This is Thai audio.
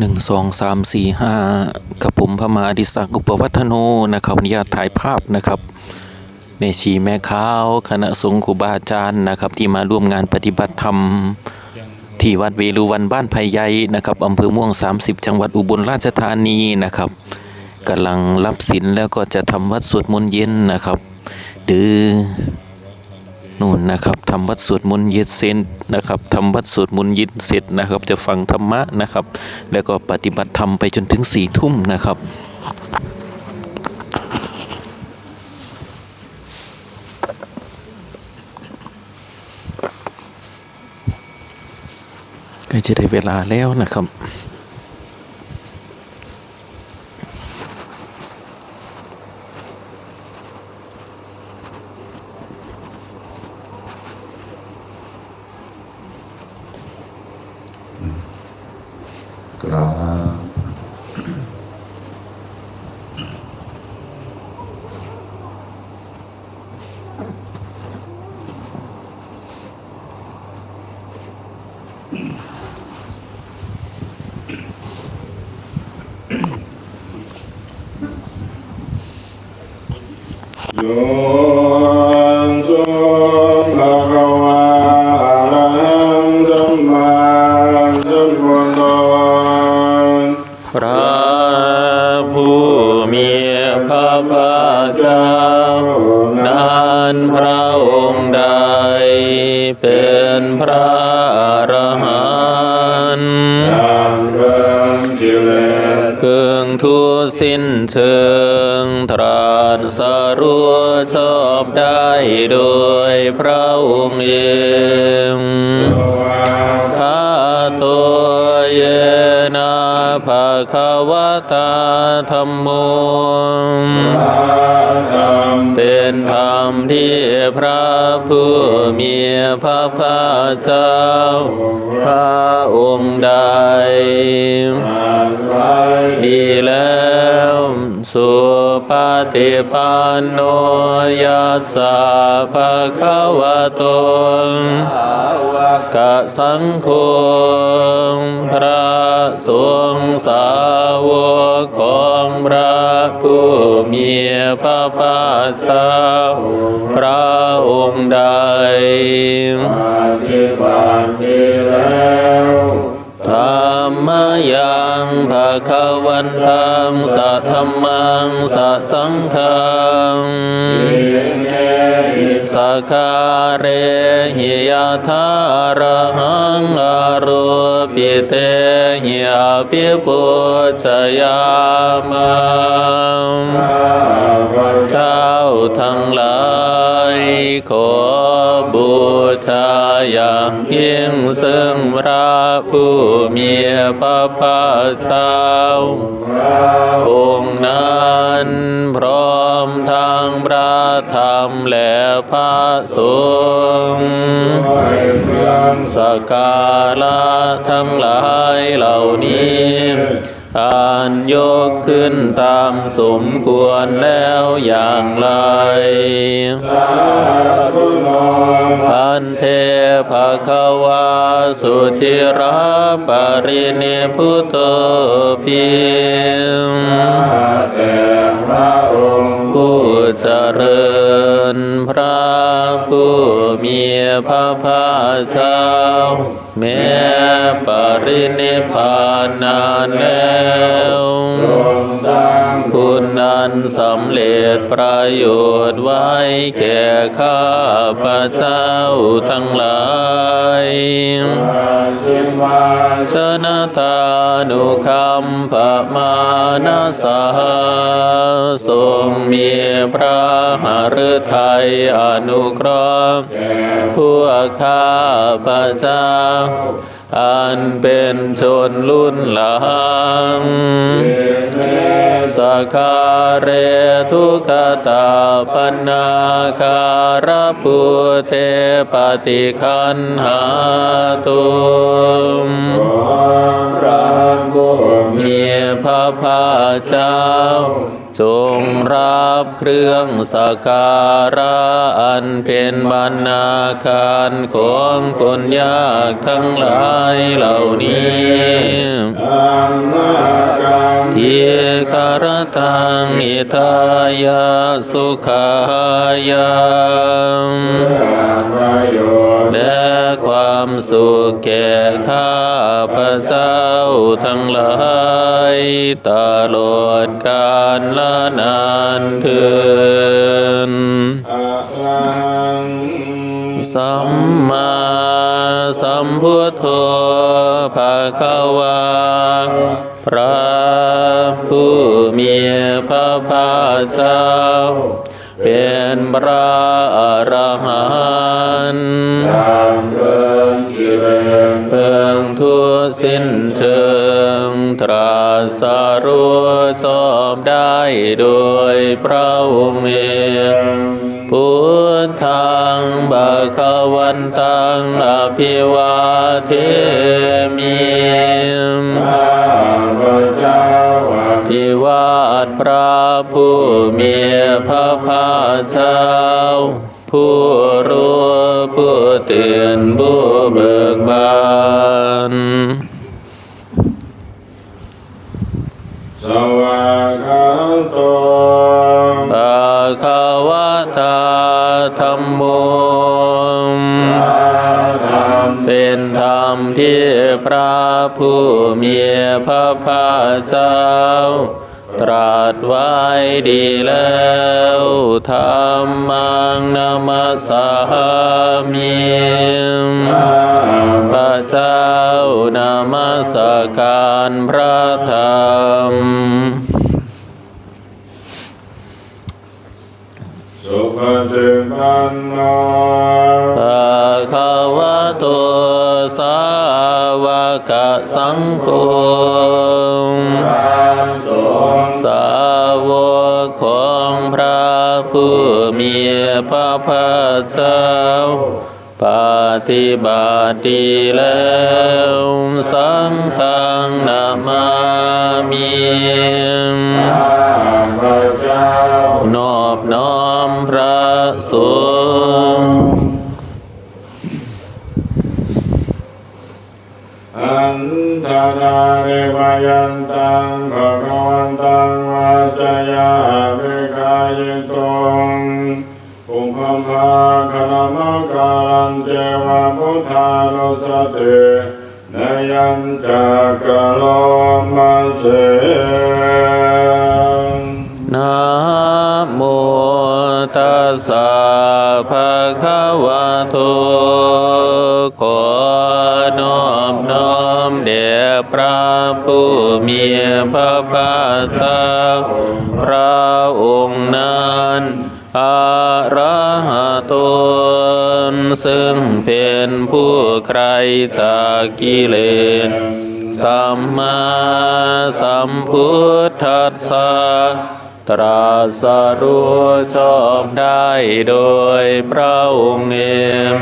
หนึ่งสองสามสี่ห้ากับผมพระมาดิศักอุปวัฒโนนะครับอนุญาตถ่ายภาพนะครับแม่ชีแม่ข้าวคณะสงฆ์ครูบาอาจารย์นะครับ ที่มาร่วมงานปฏิบัติธรรม ที่วัดเวรุวันบ้านไผ่ใหญ่นะครับอำเภอม่วง 30 จังหวัดอุบลราชธานีนะครับกำลังรับศีลแล้วก็จะทำวัดสวดมนต์เย็นนะครับ หรือ นู่นนะครับทำวัดสวดมนต์เย็นเสร็จนะครับทำวัดสวดมนต์เย็นเสร็จนะครับ จะฟังธรรมะนะครับ แล้วก็ปฏิบัติธรรมไปจนถึงสี่ทุ่มนะครับใกล้จะได้เวลาแล้วนะครับ โพระภาคเจ้า นั้นพระองค์ใด เป็นพระอรหันต์ตามเรื่องกิเลสเพึงทุสิ้นเชิง ตรานสรู้ชอบได้โดยพระองค์เองข้า คะวะตาธรรมโมเป็นธรรมที่พระผู้มีพระภาคเจ้าพระองค์ใดดีแล้วสุปฏิปันโนยัสสะภะคะวะโตกะสังโฆพระสงฆ์สาวกของพระผู้มีพระภาคเจ้าพระองค์ใดปฏิบัติแล้ว คะวันตังสัทธัมมังสัสังฆังสัคคาเรหิยะทาระหังอารุปิเตหิอภิปุชยามงเจ้าทั้งหลายขอบูชา อย่างยิ่งซึ่งพระผู้มีพระภาคเจ้าองค์นั้นพร้อมทางพระธรรมและพระสงฆ์สการะทั้งหลายเหล่านี้ อ่านยกขึ้นตามสมควรแล้วอย่างไรพันเทภะคะวาสุจิราปรินิพุตโตพิมแต่พระองค์ เจริญพระผู้มีพระภาคเจ้าแม้ปรินิพพานนานแล้วตั้งคุณนันสำเร็จประโยชน์ไว้แก่ข้าพระเจ้าทั้งหลายชนะทานุคัมภมานาสาทรงมีพระหฤทัยอนุเคราะห์พวกข้าพระเจ้าอันเป็นชนรุ่นหลังสกคาเรทุกขตาปนาคารพุเทปฏิคันหาตุมพระผู้มีมีพระภาคเจ้า จงรับเครื่องสักการะอันเป็นบรรณาการของคนยากทั้งหลายเหล่านี้ รรมรตังอิทายาสุขายาประโยชน์และความสุขแก่ข้าพระเจ้าทั้งหลายตลอดกาลละนานเทินสัมมาสัมพุทโธภาควา พระผู้มีพระภาคเจ้า เป็นพระอรหันต์ตามเรื่องกิเลสเพิ่งทุสิ้นเชิงตรัสรู้ชอบได้โดยพระองค์เองพุทธังบาควันตังอภิวาเทมิข้าพระเจ้า ว่าพิวาทพระผู้มีพระภาคเจ้าผู้รู้ผู้ตื่นผู้เบิกบานสวากขาโตภาควะตาธรรมโมธรรมเป็นธรรมที่พระผู้มี พระภาคเจ้า ตรัสไว้ดีแล้วธรรมังนามัสสามิพระเจ้านามัสการพระธรรมสุปฏิปันโนภะคะวะโตสาวกสังโฆ ผู้มีพระภาคเจ้าปฏิบัติดีแล้วสังฆังนามามิข้าพระเจ้านอบน้อมพระสงฆ์อันตนาริวายันตังภะคะวันตังวาจายาภิ กายิตุงปุพพภาคณมกาลันเจวะพุทธานุสตินยัญจากะโลมาเสนะโมตัสสะภะคะวะโตขอ พระผู้มีพระภาคเจ้าพระองค์นั้นอาระหะตนซึ่งเป็นผู้ไกลจากกิเลสสัมมาสัมพุทธัสสะตรัสรู้ชอบได้โดยพระองค์เอง